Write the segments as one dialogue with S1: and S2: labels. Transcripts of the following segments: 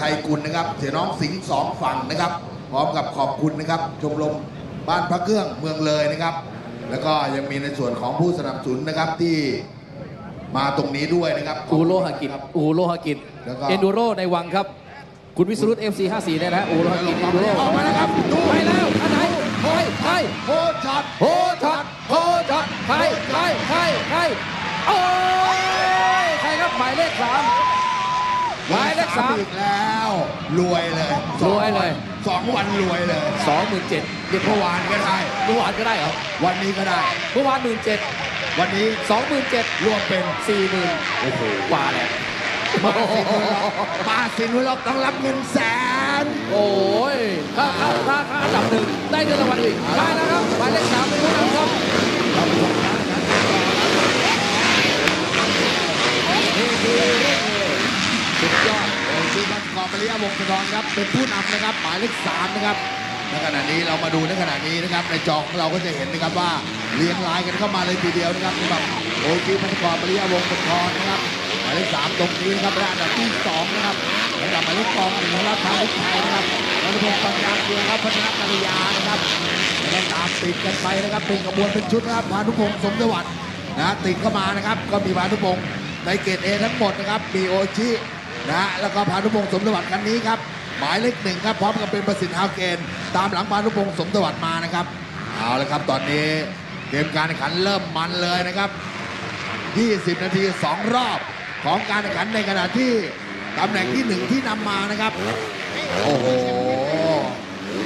S1: ชัยกุลนะครับ เสียน้องสิงห์สองฝั่งนะครับ พร้อมกับขอบคุณนะครับ ชมรมบ้านพระเครื่องเมืองเลยนะครับ แล้วก็ยังมีในส่วนของผู้สนับสนุนนะครับที่มาตรงนี้ด้วยนะครับ
S2: อูโรหกิจอูโรหกิจ
S1: แล้วก็
S2: เอนดูโรในวังครับ คุณวิสรุต FC 54เนี่ยนะฮะอูโรหกิจเอนดูโร
S1: ออกมาแล้วครับดู
S2: ไปแล้วอันไหนไปไป
S1: โคช็อต
S2: โฮช็อตโฮช็อตใครใครใครใครโอ้ยใครครับหมายเลขสาม หมายเลขสาม
S1: อีกแล้ว รวยเลย
S2: รวยเลย
S1: สองวันรวยเลย
S2: สองหมื่นเจ็ด
S1: เมื่อวานก็ได้
S2: เมื่อวานก็ได้เหรอ
S1: วันนี้ก็ได้
S2: เมื่อวานหมื่นเจ็ด
S1: วันนี้
S2: สองหมื่นเจ็ด
S1: รวมเป็น
S2: สี่หมื่นโอ้โหกว่าแหละ
S1: มาสินวล็อกต้องรับเงินแสน
S2: โอ้ยถ้าถ้าถ้าถ้าอันดับหนึ่งได้เงินรางวัลอีกได้แล้วครับหมายเลขสามเป็นผู้นำครับ
S1: นี่คือสุดยอด โอ้ชื่อบันกอบปริยาวงศ์สะทอนครับเป็นผู้นำนะครับหมายเลขสามนะครับในขณะนี้เรามาดูในขณะนี้นะครับในจอของเราก็จะเห็นนะครับว่าเรียงรายกันเข้ามาเลยทีเดียวนะครับสำหรับโอ้ชื่อบันกอบปริยาวงศ์สะทอนะครับหมายเลขสามตรงนี้นะครับและดับที่สองนะครับระดับหมายเลขกองหนึ่งนะครับทางลูกชายนะครับรัตพงศ์ปัญญาเกียรครับพัฒนากัลยานะครับแล้วตามติดกันไปนะครับเป็นขบวนเป็นชุดนะครับพานุพงศ์สมสวัสดิ์นะติดเข้ามานะครับก็มีพานุพงศ์ในเกรดเอทั้งหมดนะครับมีโอชิ นะแล้วก็พานุพงศ์สมสวัสดิ์คันนี้ครับหมายเลขหนึ่งครับพร้อมกับเป็นประสิทธิ์ฮาวเกนตามหลังพานุพงศ์สมสวัสดิ์มานะครับเอาละครับตอนนี้เกมการแข่งขันเริ่มมันเลยนะครับ 20 นาที 2 รอบของการแข่งขันในขณะที่ตำแหน่งที่หนึ่งที่นำมานะครับ โอ้โห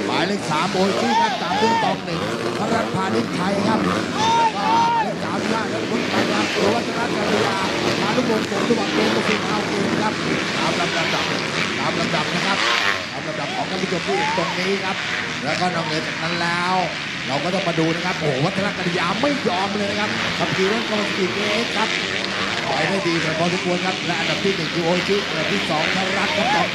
S1: หมายเลขสามโบยชี่ครับตามด้วยตองหนึ่งพระรัตพาณิชย์ไทยครับแล้วก็หมายเลขสามย่าครับคุณปัญญาสุวัฒนจันทยา พานุพงศ์สมสวัสดิ์เป็นประสิทธิ์เอาเกมครับตามลำดับตามลำดับนะครับตามลำดับของท่านผู้ชมที่เห็นตรงนี้ครับ แล้วก็นอกเหนือจากนั้นแล้ว เราก็ต้องมาดูนะครับโอ้โหวัฒนกัลยาไม่ยอมเลยนะครับขับขี่รถกระบะสปีดเอสครับถอยได้ดีแต่พอสมควรครับและอันดับที่หนึ่งคือโอชิอันดับที่สองธนรัตครับตอง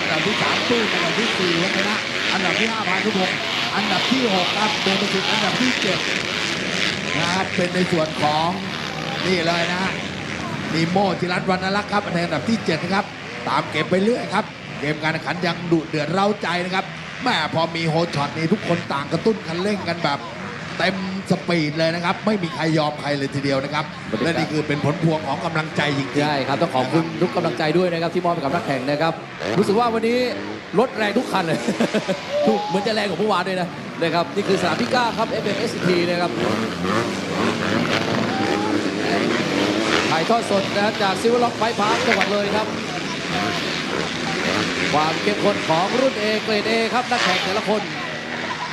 S1: อันดับที่สามตู้อันดับที่สี่วัฒนะอันดับที่ห้าพานุพงศ์อันดับที่หกครับเดนประสิทธิ์อันดับที่เจ็ดนะครับเป็นในส่วนของนี่เลยนะ นีโมจิรัตน์วรรณลักษณ์ครับในอันดับที่เจ็ดนะครับตามเก็บไปเรื่อยครับ เกมการแข่งขันยังดุเดือดเร้าใจนะครับแม่พอมีโฮช็อตนี่ทุกคนต่างกระตุ้นคันเร่งกันแบบเต็มสปีดเลยนะครับ ไม่มีใครยอมใครเลยทีเดียวนะครับ และนี่คือเป็นผลพวงของกำลังใจจริงๆ
S2: ใช่ครับต้องขอบคุณทุกกำลังใจด้วยนะครับ ที่มอบให้กับนักแข่งนะครับ รู้สึกว่าวันนี้รถแรงทุกคันเลยทุกเหมือนจะแรงกว่าเมื่อวานด้วยนะนะครับนี่คือสนามที่9ครับ FMST นะครับ ถ่ายทอดสดนะจากซิวล็อกไฟพาร์คจังหวัดเลยครับ ความเข้มข้นของรุ่น A เกรด A ครับนักแข่งแต่ละคน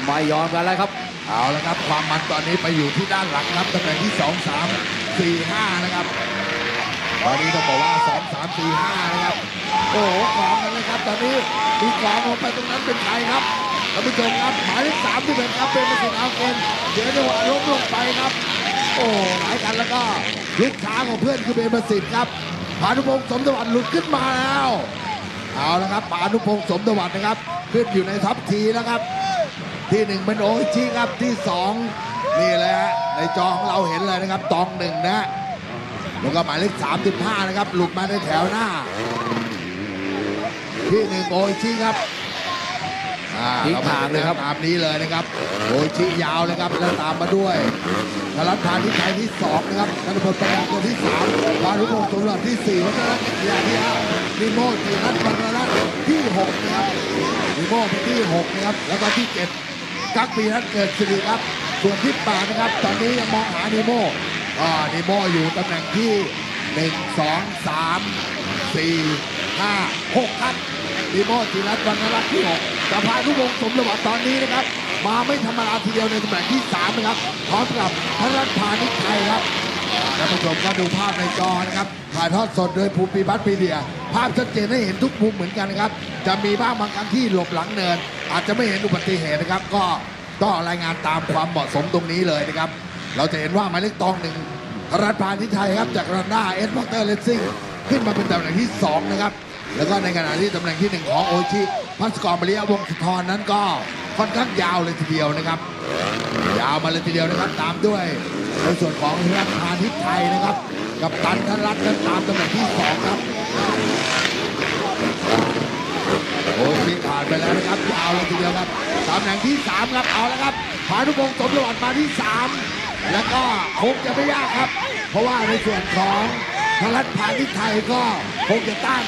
S2: ไม่ยอมกันแล้วครับ
S1: เอาละครับ ความมันตอนนี้ไปอยู่ที่ด้านหลังครับตำแหน่งที่ 2 3 4 5 นะครับ ตอนนี้ต้องบอกว่า 2 3 4 5 นะครับ โอ้โหของกันเลยครับ ตอนนี้มีของลงไปตรงนั้นเป็นใครครับท่านผู้ชมครับหมายเลขสามที่เป็นครับเป็นประสิทธิ์เอาเกนเสียจังหวะล้มลงไปครับ โอ้หลายกันแล้วก็ลูกช้าของเพื่อนคือเป็นประสิทธิ์ครับพานุพงศ์สมสวัสดิ์หลุดขึ้นมาแล้วเอาละครับปานุพงศ์สมสวัสดิ์นะครับ ขึ้นอยู่ในท็อปทีแล้วครับ ที่หนึ่งเป็นโอชิครับที่สองนี่แหละฮะในจอของเราเห็นเลยนะครับตองหนึ่งนะแล้วก็หมายเลขสามสิบห้านะครับ หลุดมาในแถวหน้า ที่หนึ่งโอชิครับ
S2: ทิ้งทางเลยครับ
S1: ตามนี้เลยนะครับโออิชิยาวเลยครับแล้วตามมาด้วยธรัตน์พานิชชัยที่สองนะครับธนพลประการคนที่สามพานุพงศ์สมบัติที่สี่วัฒนกิจยาที่ห้านิโมจิรัตน์บรรลัตน์ที่หกนะครับนิโม่เป็นที่6นะครับแล้วก็ที่7กักปีนั้นเกิดสิริครับ ส่วนที่8นะครับ ตอนนี้ยังมองหานิโม่อ่านิโม่อยู่ตำแหน่งที่1 2 3 4 5 6ครับนิโม่จิรัตน์วรรณรัตน์ที่6จะพาทุกวงศ์สมระวัตตอนนี้นะครับ มาไม่ธรรมดาทีเดียวในตำแหน่งที่ 3 นะครับพร้อมกับธนรัตพานิชชัยครับท่านผู้ชมก็ดูภาพในจอนะครับถ่ายทอดสดโดยภูมิพัฒน์ปีเดีย ภาพชัดเจนให้เห็นทุกมุมเหมือนกันนะครับ จะมีบ้างบางครั้งที่หลบหลังเนิน อาจจะไม่เห็นอุบัติเหตุนะครับ ก็ต้องรายงานตามความเหมาะสมตรงนี้เลยนะครับ เราจะเห็นว่าหมายเลขตองหนึ่งรัฐพานิชัยครับจากรันด้าเอสมอเตอร์เลสซิ่งขึ้นมาเป็นตำแหน่งที่สองนะครับ แล้วก็ในขณะที่ตำแหน่งที่หนึ่งของโอชิ พัสกรมาริยวงศ์สุธรนั้นก็ค่อนข้างยาวเลยทีเดียวนะครับ ยาวมาเลยทีเดียวนะครับ ตามด้วยในส่วนของรัฐพานิชไทยนะครับ กับตันธนรัตน์นั้นตามตำแหน่งที่สองครับไปแล้วนะครับยาวเลยทีเดียวครับตำแหน่งที่สามครับเอาแล้วครับพานุพงศ์สมสวัสดิ์มาที่สามแล้วก็คงจะไม่ยากครับ เพราะว่าในส่วนของทางรัฐพาณิชย์ไทยก็คงจะต้าน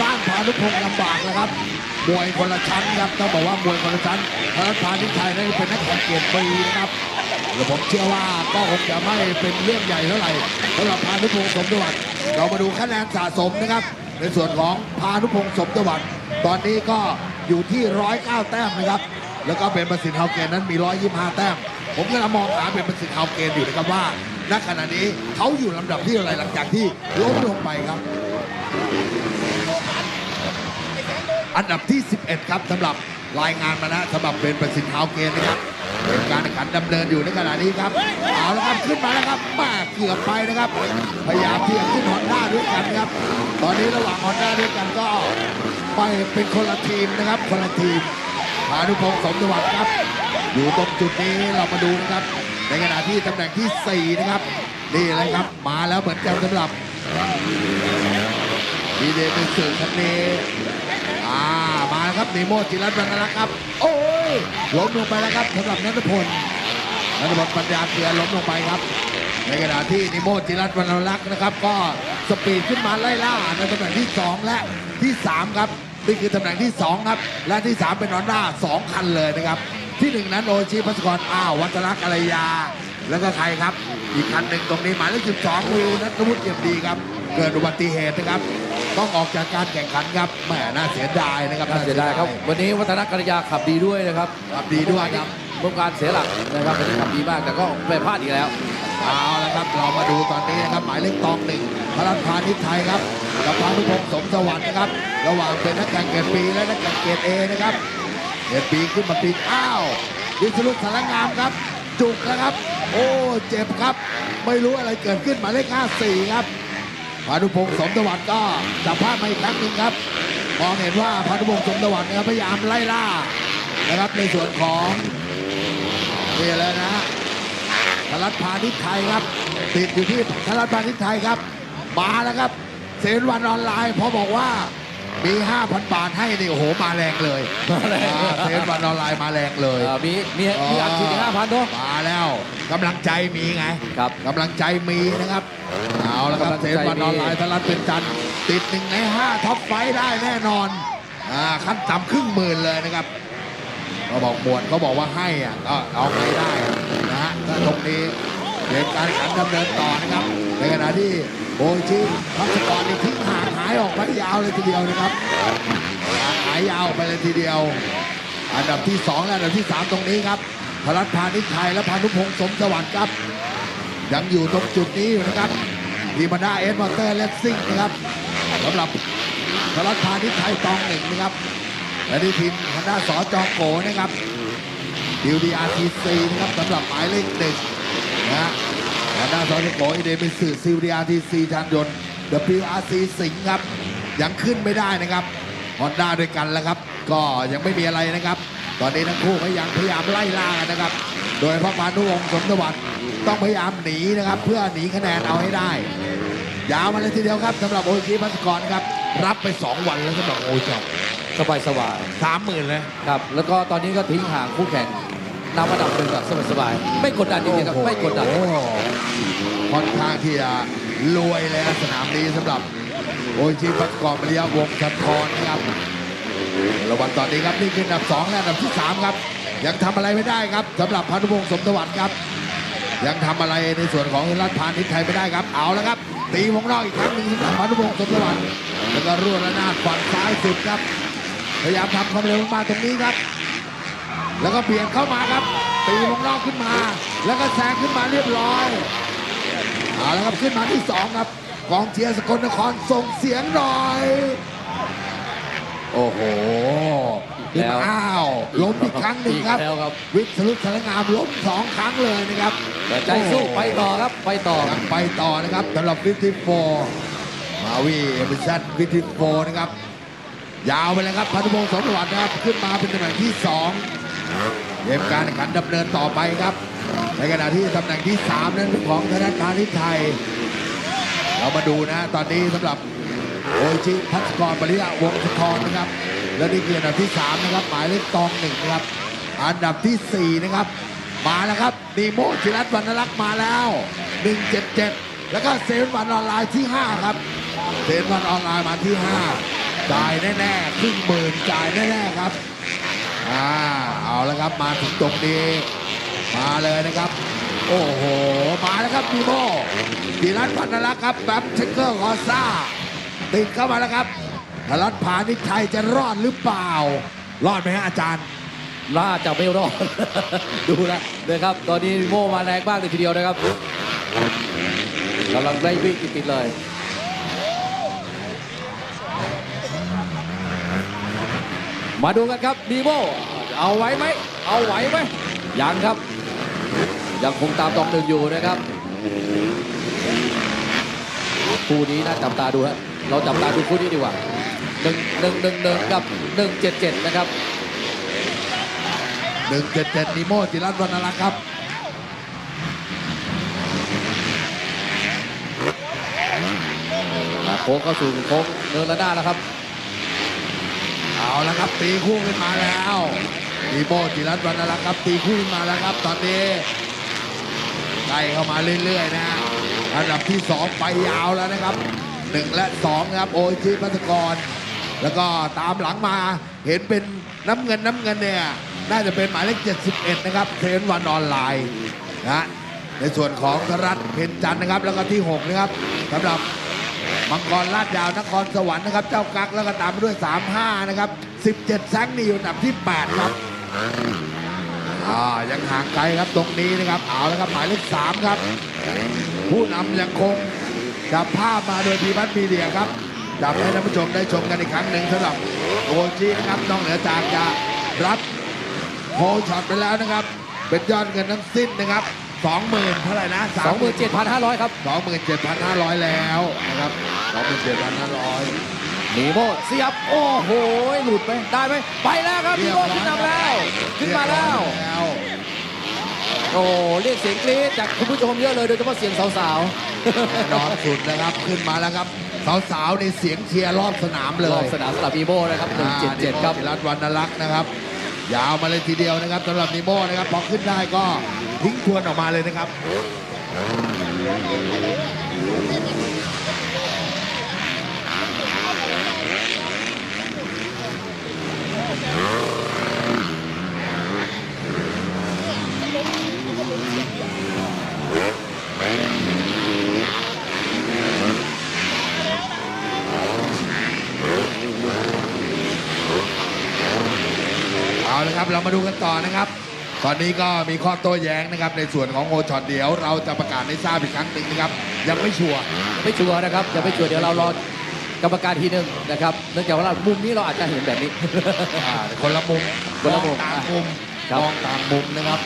S1: ต้านพานุพงศ์ลำบากนะครับ มวยคนละชั้นครับต้องบอกว่ามวยคนละชั้นทางรัฐพาณิชย์ไทยนั้นเป็นนักแข่งเกียรติปีนะครับแล้วผมเชื่อว่าก็คงจะไม่เป็นเรื่องใหญ่เท่าไหร่สำหรับพานุพงศ์สมสวัสดิ์เรามาดูคะแนนสะสมนะครับ ในส่วนของพานุพงศ์สมสวัสดิ์ตอนนี้ก็อยู่ที่109แต้มนะครับ แล้วก็เป็นประสิทธิ์เฮาเกนนั้นมี125แต้ม ผมกำลังมองหาเป็นประสิทธิ์เฮาเกนอยู่นะครับว่าณขณะนี้เขาอยู่ลำดับที่อะไรหลังจากที่ล้มลงไปครับ อันดับที่ 11 ครับสำหรับรายงานมานะสำหรับเป็นประสิทธิ์เฮาเกนนะครับเป็นการแข่งขันดำเนินอยู่ในขณะนี้ครับเอาละครับขึ้นมาแล้วครับมาเกือบไปนะครับ พยายามที่จะขึ้นฮอนด้าด้วยกันครับ ตอนนี้ระหว่างฮอนด้าด้วยกันก็ไปเป็นคนละทีมนะครับ คนละทีมพานุพงศ์สมสวัสดิ์ครับ อยู่ตรงจุดนี้เรามาดูนะครับ ในขณะที่ตำแหน่งที่ 4 นะครับนี่เลยครับมาแล้วเหมือนกันสำหรับดีเดย์เป็นสื่อคันนี้ ครับนีโมจิรัตน์บรรณรักษ์ครับ โอ้ยล้มลงไปแล้วครับสำหรับนัทพลนัทพลปัญญาเกลือล้มลงไปครับ ในขณะที่นิโมจิรัตน์บรรณรักษ์นะครับ ก็สปีดขึ้นมาไล่ล่าในตำแหน่งที่ 2 และที่ 3 ครับนี่คือตำแหน่งที่ 2 ครับ และที่ 3 เป็นนอนด้า2คันเลยนะครับ ที่ 1 นั้นโอชิพัสกรอ้าววัชรกษ์อารยา แล้วก็ใครครับ อีกคันหนึ่งตรงนี้หมายเลข12วิวนัทวุฒิเอี่ยมดีครับ เกิดอุบัติเหตุนะครับ ต้องออกจากการแข่งขันครับแหมน่าเสียดายนะครับ
S2: น่าเสียดายครับ วันนี้วัฒนกัลยาขับดีด้วยนะครับ
S1: ขับดีด้วยครับ
S2: เมื่อวานเสียหลักนะครับวันนี้ขับดีมากแต่ก็ไปพลาดอีกแล้ว
S1: เอาละครับเรามาดูตอนนี้นะครับหมายเลขตองหนึ่งพระรัตน์พาณิชย์ไทยครับกับพานุพงศ์สมสวัสดิ์นะครับ ระหว่างเป็นนักแข่งเกรดปีและนักแข่งเกรดเอนะครับเกรดปีขึ้นมาปีอ้าวดิสรุปสารงามครับ จุกนะครับ โอ้เจ็บครับ ไม่รู้อะไรเกิดขึ้นหมายเลข54ครับ พานุพงศ์สมตวัสดิ์ก็จับภาพมาอีกครั้งหนึ่งครับ มองเห็นว่าพานุพงศ์สมตวัสดิ์นะครับพยายามไล่ล่านะครับในส่วนของนี่เลยนะฮะธรัตน์พาณิชย์ไทยครับ ติดอยู่ที่ธรัตน์พาณิชย์ไทยครับมาแล้วครับเซนวันออนไลน์พอบอกว่า มี 5,000 บาทให้นี่โอ้โหมาแรงเลย
S2: มาแรง
S1: อ่าเซนวันออนไลน์มาแรงเลย
S2: เอ่อมีมีมีอัดฉีดห้าพันด้วย
S1: มาแล้วกำลังใจมีไง
S2: ครับ
S1: กำลังใจมีนะครับเอาละครับ
S2: กำลัง
S1: เซ
S2: ใจ
S1: นวัน
S2: มี
S1: ออนไลน์ทรัฐเป็นจันทร์ติดหนึ่งในห้าท็อปไฟว์ได้แน่นอนอ่าขั้นต่ำครึ่งหมื่นเลยนะครับเขาบอกหมวดเขาบอกว่าให้อะก็เอาไงได้นะฮะถ้าตรงนี้ เกมการขันดำเนินต่อนะครับ ในขณะที่โอชิพัชกรนี่ทิ้งห่างหายออกไปยาวเลยทีเดียวนะครับหายยาวไปเลยทีเดียว อันดับที่ 2 และอันดับที่ 3 ตรงนี้ครับพรัตน์พาณิชไทยและพานุพงศ์สมสวัสดิ์ครับ ยังอยู่ตรงจุดนี้อยู่นะครับทีมาด้าเอสมอเตอร์เลสซิ่งนะครับสำหรับพรัตน์พาณิชไทยตองหนึ่งนะครับและที่ทีมฮอนด้าสอจอโกนะครับดิวดีอาร์ทีซีนะครับสำหรับหมายเลขหนึ่ง นะฮะฮอนด้าสอจอโกอีเดมิสึซิลดีอาร์ทีซีชานยนต์ WRC สิงห์ครับ ยังขึ้นไม่ได้นะครับฮอนด้าด้วยกันแล้วครับ ก็ยังไม่มีอะไรนะครับ ตอนนี้ทั้งคู่ก็ยังพยายามไล่ล่ากันนะครับ โดยพระพานุวงศ์สมสวัสดิ์ต้องพยายามหนีนะครับ เพื่อหนีคะแนนเอาให้ได้ ยาวมาเลยทีเดียวครับสำหรับโอชิพัสกรครับ รับไป 2 วันแล้วสำหรับโอจอบ
S2: สบายสบาย
S1: สามหมื่นเลย
S2: ๆครับ แล้วก็ตอนนี้ก็ทิ้งห่างคู่แข่ง นำอันดับหนึ่งแบบสบายๆไม่กดดันจริงๆครับไม่กดดัน
S1: โอ้โหค่อนข้างที่จะรวยเลยนะสนามนี้สำหรับ โอชิพัสกรมริยาวงศ์ชันทรนะครับระหวันตอนนี้ครับนี่คืออันดับ2และอันดับที่3ครับ ยังทำอะไรไม่ได้ครับสำหรับพันุพงศ์สมสวัสดิ์ครับ ยังทำอะไรในส่วนของรัฐพาณิชย์ไทยไม่ได้ครับ เอาแล้วครับ ตีวงนอกอีกครั้งหนึ่งสำหรับพันุพงศ์สมสวัสดิ์แล้วก็รั่วระนาดฝั่งซ้ายสุดครับพยายามทำความเร็วมาตรงนี้ครับ แล้วก็เปลี่ยนเข้ามาครับ ตีวงนอกขึ้นมา แล้วก็แซงขึ้นมาเรียบร้อยเอาแล้วครับขึ้นมาที่สองครับกองเชียร์สกลนครส่งเสียงหน่อย โอ้โห
S2: อีกแล้ว
S1: อ้าวล้มอีกครั้งหนึ่งครับ
S2: อีกแล้วครับ
S1: วิทยุสารงามล้มสองครั้งเลยนะครับ
S2: แต่ใจสู้ไปต่อครับไปต่อ
S1: ยังไปต่อนะครับสำหรับวิทิโฟมาวีเอเมซันวิทิโฟนะครับ ยาวไปเลยครับพันธุพงศ์สมสวัสดิ์นะครับ ขึ้นมาเป็นตำแหน่งที่สอง เกมการแข่งขันดำเนินต่อไปครับ ในขณะที่ตำแหน่งที่สามนั้นของธนาคารทิไทย เรามาดูนะตอนนี้สำหรับโอชิพัชกรบริยะวงศ์สุธรนะครับ และนี่คืออันดับที่ 3 นะครับ หมายเลขตองหนึ่งครับ อันดับทีสี่4 นะครับ มาแล้วครับนีโมจิรัตวรรณรักษ์มาแล้ว 177 แล้วก็เซนวันออนไลน์ที่ 5 ครับเซนวันออนไลน์มาที่ 5 จ่ายแน่ๆครึ่งหมื่นจ่ายแน่ๆครับ อ่าเอาแล้วครับมาถึงตรงนี้มาเลยนะครับ โอ้โห มาแล้วครับพีโมพีรัตน์พันนรักษ์ครับแบมเชคเกอร์กอซ่า ติดเข้ามาแล้วครับธรัตน์พานิชัยจะรอดหรือเปล่า รอดไหมฮะอาจารย์
S2: น่าจะไม่รอด ดูนะนะครับ ตอนนี้โมมาแรงมากเลยทีเดียวนะครับกำลังไล่วิ่งติดๆเลย มาดูกันครับดีโมเอาไว้ไหม เอาไหวไหมยังครับ ยังคงตามตองหนึ่งอยู่นะครับคู่นี้น่าจับตาดูฮะเราจับตาดูคู่นี้ดีกว่าหนึ่งหนึ่งหนึ่งหนึ่งกับหนึ่งเจ็ดเจ็ดนะครับ
S1: 177นิโมจิรัตน์วรรณรักษ์ครับ
S2: อ่าโค้งเข้าสู่โค้งเนินระนาดแล้วครับ
S1: เอาละครับตีคู่ขึ้นมาแล้วนิโมจิรัตน์วรรณรักษ์ครับตีคู่ขึ้นมาแล้วครับ ตอนนี้ไล่เข้ามาเรื่อยๆนะอันดับที่ 2 ไปยาวแล้วนะครับ 1 และ 2 ครับ โอชิพัฒกร แล้วก็ตามหลังมาเห็นเป็นน้ำเงินน้ำเงินเนี่ยน่าจะเป็นหมายเลข71 นะครับเทรนวันออนไลน์นะในส่วนของธรัตน์เพนจันทร์นะครับ แล้วก็ที่ 6 นะครับสำหรับ มังกรลาดยาวนครสวรรค์นะครับ เจ้ากักแล้วก็ตามมาด้วย 35 นะครับ 17 แซงนี่อยู่อันดับที่ 8 ครับอ่ายังห่างไกลครับตรงนี้นะครับเอาแล้วครับหมายเลข3ครับ ผู้นำยังคงจับภาพมาโดยพีพัฒน์มีเดียครับจับให้ท่านผู้ชมได้ชมกันอีกครั้งหนึ่งสำหรับโอจินะครับนอกเหนือจากจะรับโพช็อตไปแล้วนะครับ เป็นยอดเงินทั้งสิ้นนะครับ 20,000เท่าไหร่นะ30,000
S2: 27,500ครับ
S1: 27,500แล้วนะครับ27,500
S2: นีโมเสียบโอ้โหหลุดไหมได้ไหมไปแล้วครับนีโมขึ้นนำแล้วขึ้นมาแล้ว
S1: เรียบร้อยแล้ว
S2: โอ้เรียกเสียงกรี๊ดจากคุณผู้ชมเยอะเลยโดยเฉพาะเสียงสาว
S1: แน่นอนสุดนะครับขึ้นมาแล้วครับสาวๆในเสียงเชียร์รอบสนามเล
S2: ๆรอยบสนามสำหรับนีโมนะครับ177ครับ
S1: จิรัตน์วรรณรักษ์นะครับ ยาวมาเลยทีเดียวนะครับสำหรับนิโม่นะครับพอขึ้นได้ก็ทิ้งทวนออกมาเลยนะครับอาละครับ เรามาดูกันต่อนะครับ ตอนนี้ก็มีข้อโต้แย้งนะครับ ในส่วนของโอช็อตเดี๋ยว เราจะประกาศให้ทราบอีกครั้งหนึ่งนะครับ ยังไม่ชัวร์
S2: ไม่ชัวร์นะครับอย่าไม่ชัวร์เดี๋ยวเรารอกรรมการทีหนึ่งนะครับเนื่องจากว่ามุมนี้เราอาจจะเห็นแบบนี้
S1: อ่าคนละมุม
S2: คนละมุม
S1: องต่างมุม
S2: ครับ
S1: มองต่างมุมนะครับ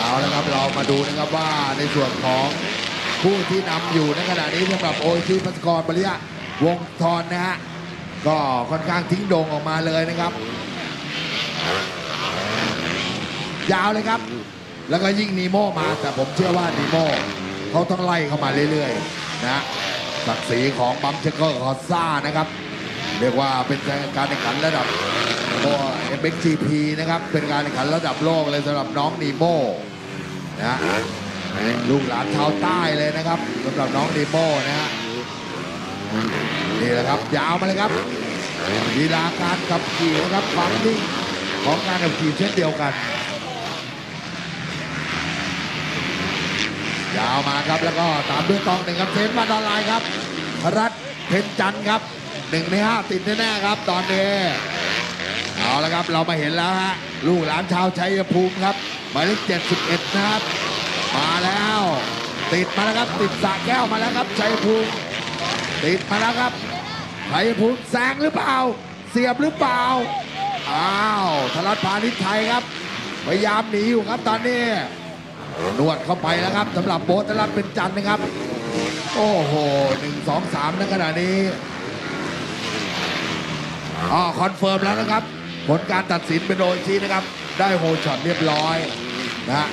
S1: เอาละครับเรามาดูนะครับว่าในส่วนของผู้ที่นำอยู่ในขณะนี้สำหรับโอชีพัสกรบริยะวงศ์ธรนะฮะก็ค่อนข้างทิ้งโด่งออกมาเลยนะครับ ยาวเลยครับ แล้วก็ยิ่งนีโม่มา แต่ผมเชื่อว่านีโม่เขาต้องไล่เข้ามาเรื่อยๆนะศักดิ์ศรีของบัมเชเกอร์คอซ่านะครับ เรียกว่าเป็นการแข่งขันระดับโเอ็มเอ็กจีพีนะครับ เป็นการแข่งขันระดับโลกเลยสำหรับน้องนีโม่นะลูกหลานชาวใต้เลยนะครับสำหรับน้องนีโม่นะฮะนี่แหละครับยาวมาเลยครับลีลาการขับขี่นะครับความนิ่งของการขับขี่เช่นเดียวกัน ยาวมาครับแล้วก็ตามด้วยตองหนึ่งครับเทนมาออนไลน์ครับ รัฐเพนจันทร์ครับหนึ่งในห้าติดแน่ๆครับ ตอนนี้เอาละครับเรามาเห็นแล้วฮะลูกหลานชาวชัยภูมิครับหมายเลข71นะครับ มาแล้ว ติดมาแล้วครับติดสระแก้วมาแล้วครับชัยภูมิติดมาแล้วครับชัยภูมิแซงหรือเปล่า เสียบหรือเปล่าอ้าวธรัตน์พาณิชย์ไทยครับพยายามหนีอยู่ครับตอนนี้ นวดเข้าไปแล้วครับสำหรับโบทนรัตน์เป็นจันทร์นะครับ โอ้โหหนึ่งสองสามในขณะนี้อ๋อคอนเฟิร์มแล้วนะครับ ผลการตัดสินเป็นโดยชี้นะครับ ได้โฮช็อตเรียบร้อยนะฮะ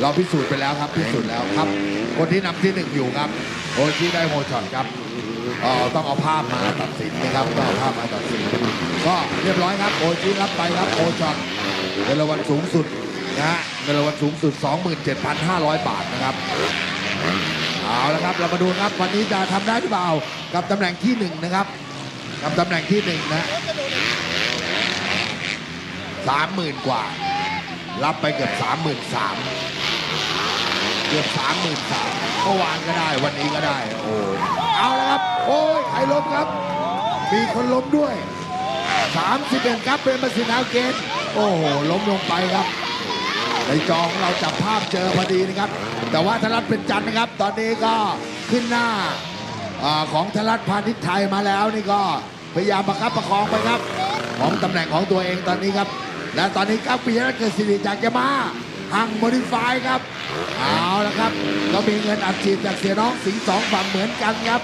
S1: เราพิสูจน์ไปแล้วครับพิสูจน์แล้วครับ คนที่นำที่หนึ่งอยู่ครับโฮชี้ได้โฮช็อตครับเอ่อต้องเอาภาพมาตัดสินนะครับต้องเอาภาพมาตัดสิน ก็เรียบร้อยครับโอชิรับไปครับโอช็อตเงินรางวัลสูงสุด นะฮะเงินรางวัลสูงสุด 27,500 บาทนะครับเอาละครับเรามาดูครับวันนี้จะทำได้หรือเปล่ากับตำแหน่งที่หนึ่งนะครับกับตำแหน่งที่หนึ่งนะสามหมื่นกว่า รับไปเกือบสามหมื่นสามเกือบสามหมื่นสามเมื่อวานก็ได้วันนี้ก็ได้โอ้เอาละครับ โอ้ยใครล้มครับ มีคนล้มด้วย31ครับเป็นมาสินาเกตโอ้โหล้มลงไปครับ ในจอของเราจับภาพเจอพอดีนะครับ แต่ว่าธรัตเป็นจันทร์นะครับ ตอนนี้ก็ขึ้นหน้าอาของธรัตพาณิชย์ไทยมาแล้วนี่ก็พยายามประคับประคองไปครับ ของตำแหน่งของตัวเองตอนนี้ครับ และตอนนี้ก้าวปีนัทเกิดสิริจากยามาหังโมดิฟายครับเอาละครับ ก็มีเงินอัดฉีดจากเสียน้องสิงห์สองฝั่งเหมือนกันครับ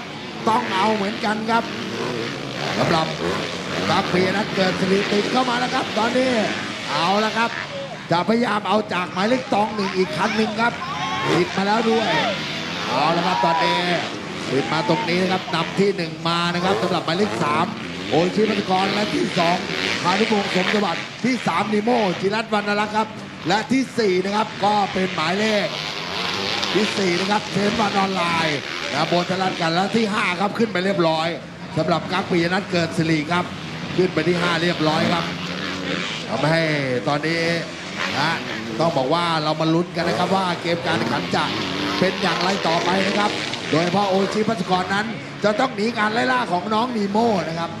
S1: ต้องเอาเหมือนกันครับสำหรับกักปีนัทเกิดสิริติดเข้ามาแล้วครับ ตอนนี้เอาละครับ จะพยายามเอาจากหมายเลขตองหนึ่งอีกคันหนึ่งครับติดมาแล้วด้วยเอาละครับตอนนี้ติดมาตรงนี้นะครับนำที่หนึ่งมานะครับสำหรับหมายเลขสามโอชิพัตกรและที่สองพานุพงศ์สมสวัสดิ์ที่สามนิโมจิรัตนวรรณรักษ์ครับ และที่สี่นะครับก็เป็นหมายเลขที่4นะครับเทนวันออนไลน์นะโบนทลัดกันแล้วที่5ครับขึ้นไปเรียบร้อยสำหรับกั๊กปียนัทเกิดสิริครับ ขึ้นไปที่5เรียบร้อยครับทำให้ตอนนี้ นะต้องบอกว่าเรามาลุ้นกันนะครับว่าเกมการแข่งขันจะเป็นอย่างไรต่อไปนะครับ โดยพาะโอชิพัชกรนั้น จะต้องหนีการไล่ล่าของน้องนีโม่นะครับ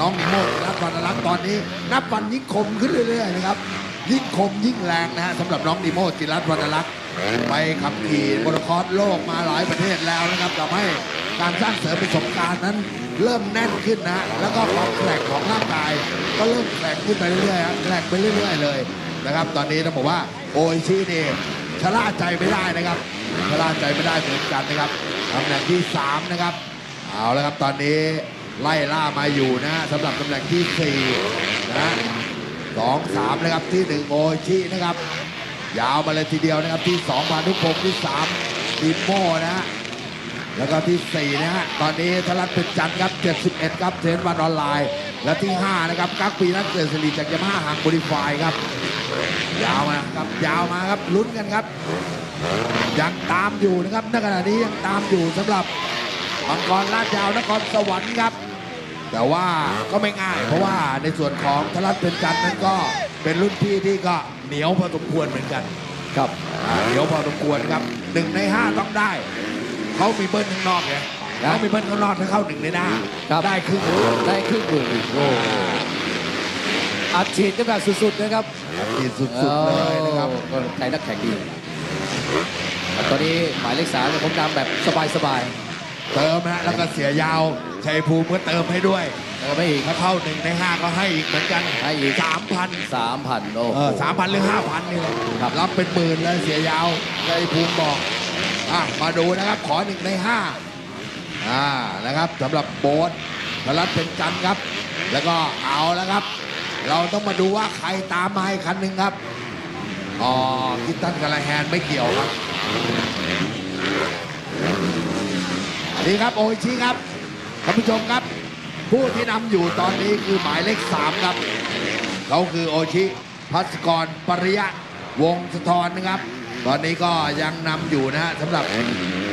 S1: น้องนีโม่นับวันรักตอนนี้ นับวันยิ่งคมขึ้นเรื่อยๆนะครับยิ่งคมยิ่งแรงนะฮะสำหรับน้องนีโม่จิรัตวรรณรักษ์ไปขับขี่บนคอร์สโลกมาหลายประเทศแล้วนะครับทำให้การสร้างเสริมประสบการณ์นั้น เริ่มแน่นขึ้นนะแล้วก็ความแข็งของร่างกาย ก็เริ่มแข็งขึ้นไปเรื่อยๆแข็งไปเรื่อย ๆ เลย นะครับ ตอนนี้ต้องบอกว่าโออิชินี่ชะล่าใจไม่ได้นะครับชะล่าใจไม่ได้เหมือนกันนะครับตำแหน่งที่สามนะครับ เอาแล้วครับตอนนี้ไล่ล่ามาอยู่นะสำหรับตำแหน่งที่สี่นะสองสามนะครับที่หนึ่งโอชินะครับ ยาวมาเลยทีเดียวนะครับที่สองพานุพงศ์ที่สามดิมโมนะฮะแล้วก็ที่สี่นะฮะ ตอนนี้ธรัตน์เป็นจันทร์ครับ 71 ครับ เทรนวันออนไลน์ และที่ห้านะครับกั๊กปีนัทเกิดสิริจากยามาฮ่าหางบริฟายครับ ยาวมาครับยาวมาครับลุ้นกันครับ ยังตามอยู่นะครับณขณะนี้ยังตามอยู่สำหรับมังกรลาดยาวนครสวรรค์ครับ แต่ว่าก็ไม่ง่าย เพราะว่าในส่วนของธรัตน์เป็นจันทร์นั้นก็เป็นรุ่นพี่ที่ก็เหนียวพอสมควรเหมือนกัน
S2: ครับ
S1: อ่าเหนียวพอสมควรครับหนึ่งในห้าต้องได้เขามีเบิ้ลข้างนอกไงเขามีเบิ้ลข้างนอกถ้าเข้าหนึ่งในหน้า
S2: ครับ
S1: ได้ครึ่งหนึ่ง
S2: ได้ครึ่งหมื่นอีกโอ้ อัดฉีดกันแบบสุดๆนะครับ
S1: ดีสุดๆเลยนะครับ
S2: โอ้ใจนักแข่งดีตอนนี้หมายเลขสามเนี่ยผมนำแบบสบาย
S1: เติมนะแล้วก็เสียยาวชัยภูมิก็เติมให้ด้วย
S2: ๆเออไม่อีก
S1: ถ้าเข้าหนึ่งในห้าก็ให้อีกเหมือนกัน
S2: ให้อีก
S1: สามพัน
S2: สามพันโอ้
S1: เออสามพันหรือห้าพันนี่แหละ
S2: ครับ
S1: รับเป็นหมื่นเลยเสียยาวชัยภูมิบอกอะมาดูนะครับขอหนึ่งในห้าอ่านะครับสำหรับโบ๊ทพลัดเป็นจันทร์ครับ แล้วก็เอาแล้วครับ เราต้องมาดูว่าใครตามมาอีกคันหนึ่งครับอ๋อกิตตันกาลาแฮนไม่เกี่ยวครับนี่ครับโอชิครับท่านผู้ชมครับ ผู้ที่นำอยู่ตอนนี้คือหมายเลขสามครับเขาคือโอชิพัสกรปริยะวงสะทรนะครับ ตอนนี้ก็ยังนำอยู่นะฮะสำหรับ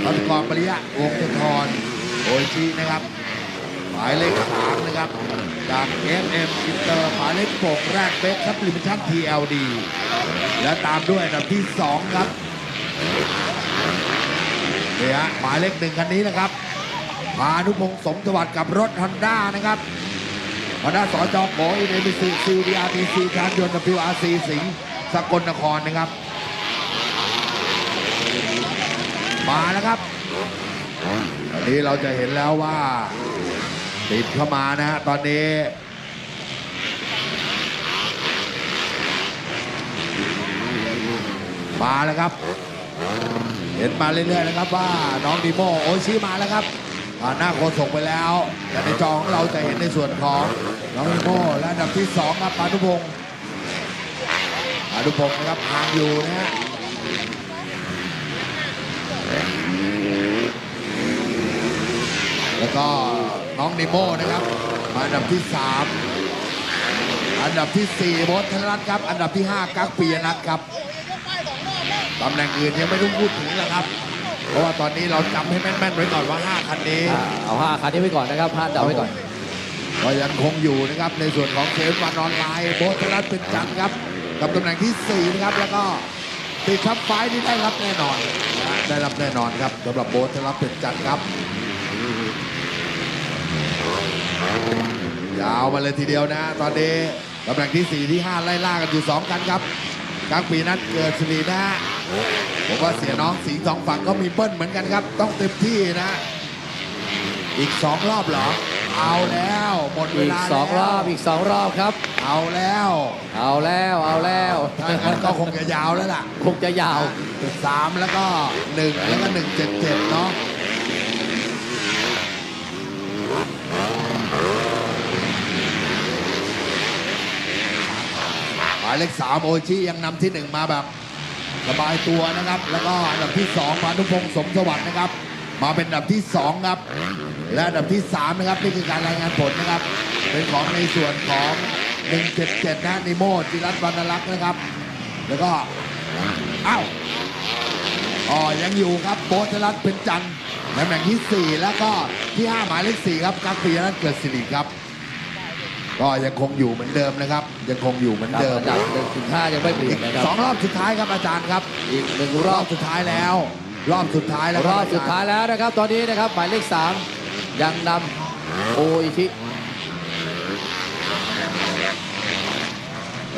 S1: พัสกรปริยะวงสะทรโอชินะครับ หมายเลขสามนะครับจาก FM อิน เตอร์หมายเลขหกแรกเบสครับลิมิชั่น TLD และตามด้วยอันดับที่สองครับเนี่ฮะหมายเลขหนึ่งคันนี้นะครับพานุพงศ์สมสวัสดิ์กับรถฮอนด้านะครับคณะสจโขอินเอมิซีซีดีอาร์ทีซีชานยนต์ WRC สิงห์สกลนครนะครับ มาแล้วครับตอนนี้เราจะเห็นแล้วว่าติดเข้ามานะฮะตอนนี้ มาแล้วครับ เห็นมาเรื่อยๆนะครับว่าน้องดีโมโอชิมาแล้วครับหน้าโคส่งไปแล้วแต่ในจองเราจะเห็นในส่วนของน้องดีโมและอันดับที่สองครับปานุพงศ์ปานุพงศ์นะครับห่างอยู่นะฮะแล้วก็น้องนิโมนะครับ มาอันดับที่ 3 อันดับที่4โบทธนรัตน์ครับ อันดับที่ 5กั๊กปียนัทครับ ตำแหน่งอื่นยังไม่ต้องพูดถึงแล้วครับ เพราะว่าตอนนี้เราจำให้แม่นๆไว้ก่อนว่า 5 คันนี้
S2: อ่าเอาห้าคันนี้ไว้ก่อนนะครับห้าอันดับไว้ก่อน
S1: ก็ยังคงอยู่นะครับในส่วนของเซฟวันออนไลน์โบทธนรัตน์เป็นจันทร์ครับกับตำแหน่งที่ 4 นะครับ แล้วก็ติดทับไฟล์นี่ได้รับแน่นอนนะได้รับแน่นอนครับสำหรับโบทธนรัตน์เป็นจันทร์ครับ ยาวมาเลยทีเดียวนะตอนนี้ตำแหน่งที่ 4 ที่ 5 ไล่ล่ากันอยู่ 2 กันครับกลางปีนั้นเกิดสิรินะฮะ ผมว่าเสียน้องสิงห์สองฝั่งก็มีเบิ้ลเหมือนกันครับ ต้องเต็มที่นะ อีก2รอบเหรอ เอาแล้วหมดเว
S2: อีก
S1: ลา
S2: สองร
S1: แล้ว
S2: อบอีกสองรอบครับ
S1: เอาแล้ว
S2: เอาแล้วเอาแล้ว
S1: ถ้างั้นก็คงจะยาวแล้วล่ะ
S2: คงจะยาว
S1: สามแล้วก็หนึ่งแล้วก็หนึ่งเจ็ดเจ็ดเนาะหมายเลขสามโอชิยังนำที่หนึ่งมาแบบ สบายตัวนะครับ แล้วก็อันดับที่สองพานุพงศ์สมสวัสดิ์นะครับ มาเป็นอันดับที่สองครับ และอันดับที่สามนะครับนี่คือการรายงานผลนะครับ เป็นของในส่วนของ177นะนิโมจิรัตน์วรรณลักษ์นะครับ แล้วก็อ้าวอ๋อยังอยู่ครับโบทรัตน์เป็นจันทร์ตำแหน่งที่ 4 แล้วก็ที่ 5 หมายเลข4ครับกักปีนัทเกิดสิริครับ ก็ยังคงอยู่เหมือนเดิมนะครับ ยังคงอยู่เหมือนเดิม
S2: อันดับหนึ่งถึงห้ายังไม่เปลี่ยนนะครับ
S1: สองรอบสุดท้ายครับอาจารย์ครับ
S2: อีกหนึ่งร
S1: ร
S2: อ
S1: อ
S2: บบ
S1: สุดท้ายแล้ว รอบสุดท้ายแล้วค
S2: ร
S1: บ
S2: อบสุดท้ายแล้วนะครับ ตอนนี้นะครับหมายเลขสามยังนำโออิชิ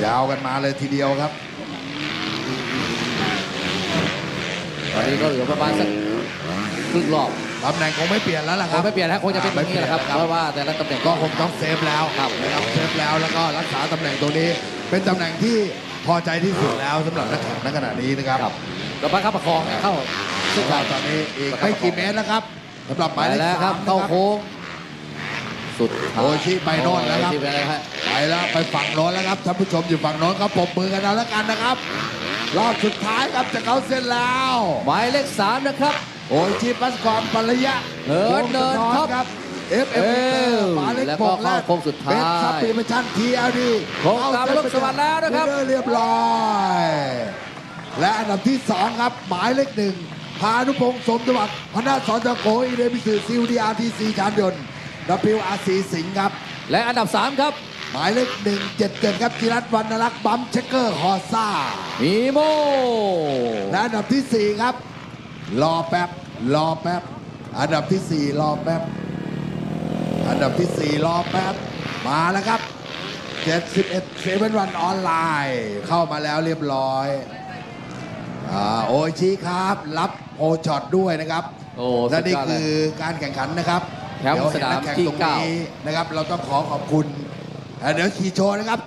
S1: ยาวกันมาเลยทีเดียวครับ
S2: ตอนนี้ก็เหลือประมาณสักครึ่งรอบ
S1: ตำแหน่งคงไม่เปลี่ยนแล้วล่ะค
S2: ค
S1: รั
S2: ง
S1: บ
S2: ไม่เปลี่ยนนะคงจะเป็นแบบนี้แหละครับเพราะว่าแต่ละตำแหน่ง
S1: ก็
S2: ก็
S1: คงต้องเซฟแล้ว
S2: ครับ
S1: นะครับเซฟแล้วแล้วก็รักษาตำแหน่งตัวนี้ เป็นตำแหน่งที่พอใจที่สุดแล้วสำหรับนักแข่งณขณะนี้นะครับ
S2: ครับก็ประคับประคองเข้า
S1: ซึ่งเราตอนนี้อีกไม่กี่เมตรนะครับสำหรับห
S2: ไป
S1: มายเลข
S2: แล้วค
S1: สา
S2: รับ
S1: มนะ
S2: เข้า
S1: ครับ
S2: โค้งสุดท้าย
S1: โอชิไปโน่นแล้วครับ
S2: โอชิไปแล้วครับ
S1: ไปแล้วไปฝั่งโน้นแล้วครับท่านผู้ชมอยู่ฝั่งโน้นก็ปรบมือกันเอาแล้วกันนะครับรอบสุดท้ายครับจะเข้าเส้นแล้ว
S2: หมายเลขสามนะครับ
S1: โอชิปัสกรปริยะ
S2: เหินเดินท็อป
S1: ครับเอฟเอฟ
S2: เออ
S1: หมายเลข
S2: แล้ว
S1: ห
S2: ก็
S1: ก
S2: เข้าโค้งสุดท้าย
S1: เป็นซับปีเมชั่นทีเอลดี
S2: โค้งตามรถสวัสดิ์แล้วนะครับ
S1: เรียบร้อยและอันดับที่สองครับหมายเลขหนึ่งพานุพงศ์สมสวัสดิ์พนัสสอนตะโกอีเดมิสือซิลดีอาร์ทีซีชานยนต์ดับพิวอาร์ซีสิงห์ครับ
S2: และอันดับสามครับ
S1: หมายเลขหนึ่งเจ็ดเจ็ดครับจิรัตน์วรรณรักษ์บัมเชคเกอร์ฮอซ่า
S2: มีโม
S1: และอันดับที่สี่ครับรอแป๊บ รอแป๊บ อันดับที่สี่รอแป๊บ อันดับที่สี่รอแป๊บ มาแล้วครับ 71เซเว่นวันออนไลน์ เข้ามาแล้วเรียบร้อยอ่าโอชิครับ รับโอช็อตด้วยนะครับ
S2: โอ้
S1: และ
S2: สุด
S1: นี่
S2: ยอดเล
S1: คื
S2: ย
S1: อการแข่งขันนะครับ
S2: แชมป์
S1: เดี๋ยว
S2: สนาม
S1: เห็นนักแข่ง
S2: ที่
S1: ตรง
S2: เก้า
S1: นี้นะครับ เราต้องขอขอบคุณเอ่อเดี๋ยวขี่โชว์นะครับ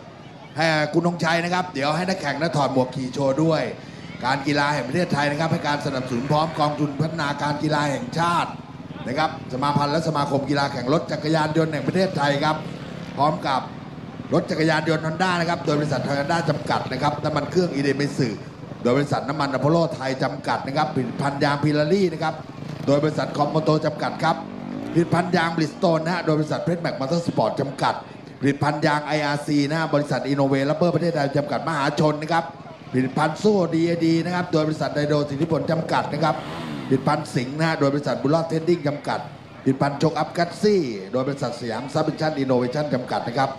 S1: ให้คุณธงชัยนะครับ เดี๋ยวให้นักแข่งนั้นถอดหมวกขี่โชว์ด้วย การกีฬาแห่งประเทศไทยนะครับ ให้การสนับสนุนพร้อมกองทุนพัฒนาการกีฬาแห่งชาตินะครับ สมาพันธ์และสมาคมกีฬาแข่งรถจักรยานยนต์แห่งประเทศไทยครับ พร้อมกับรถจักรยานยนต์ฮอนด้านะครับ โดยบริษัทฮอนด้าจำกัดนะครับน้ำมันเครื่องอีเดมิสึโดยบริษัทน้ำมันอพอลโลไทยจำกัดนะครับผลิตภัณฑ์ยางพิลารี่นะครับโดยบริษัทคอมโมโตจำกัดครับผลิตภัณฑ์ยางบริสโตนนะฮะโดยบริษัทเพชรแม็กมอเตอร์สปอร์ตจำกัดผลิตภัณฑ์ยาง IRC นะบริษัทอินโนเวลับเบอร์ประเทศไทยจำกัดมหาชนนะครับ ผลิตภัณฑ์โซ่ดีดีนะครับโดยบริษัทไดโดสิทธิผลจำกัดนะครับผลิตภัณฑ์สิงห์นะฮะโดยบริษัทบุลลอดเทนดิ้งจำกัดผลิตภัณฑ์ชคอัพกัตซี่ โดยบริษัทสยามซับเบชั่นอินโนเวชั่นจำกัดนะครับ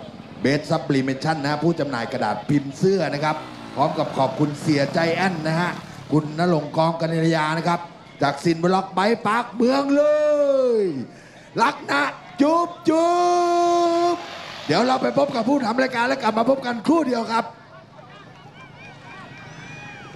S1: เบสซับลิเมชั่นนะผู้จำหน่ายกระดาษพิมพ์เสื้อนะครับ พร้อมกับขอบคุณเสียใจแอนนะฮะคุณนรงค์กองกัญญานะครับ จากสินบล็อกไบปาร์คเมืองเลย รักนะจุบจุบเดี๋ยวเราไปพบกับผู้ทำรายการแล้วกลับมาพบกันครู่เดียวครับ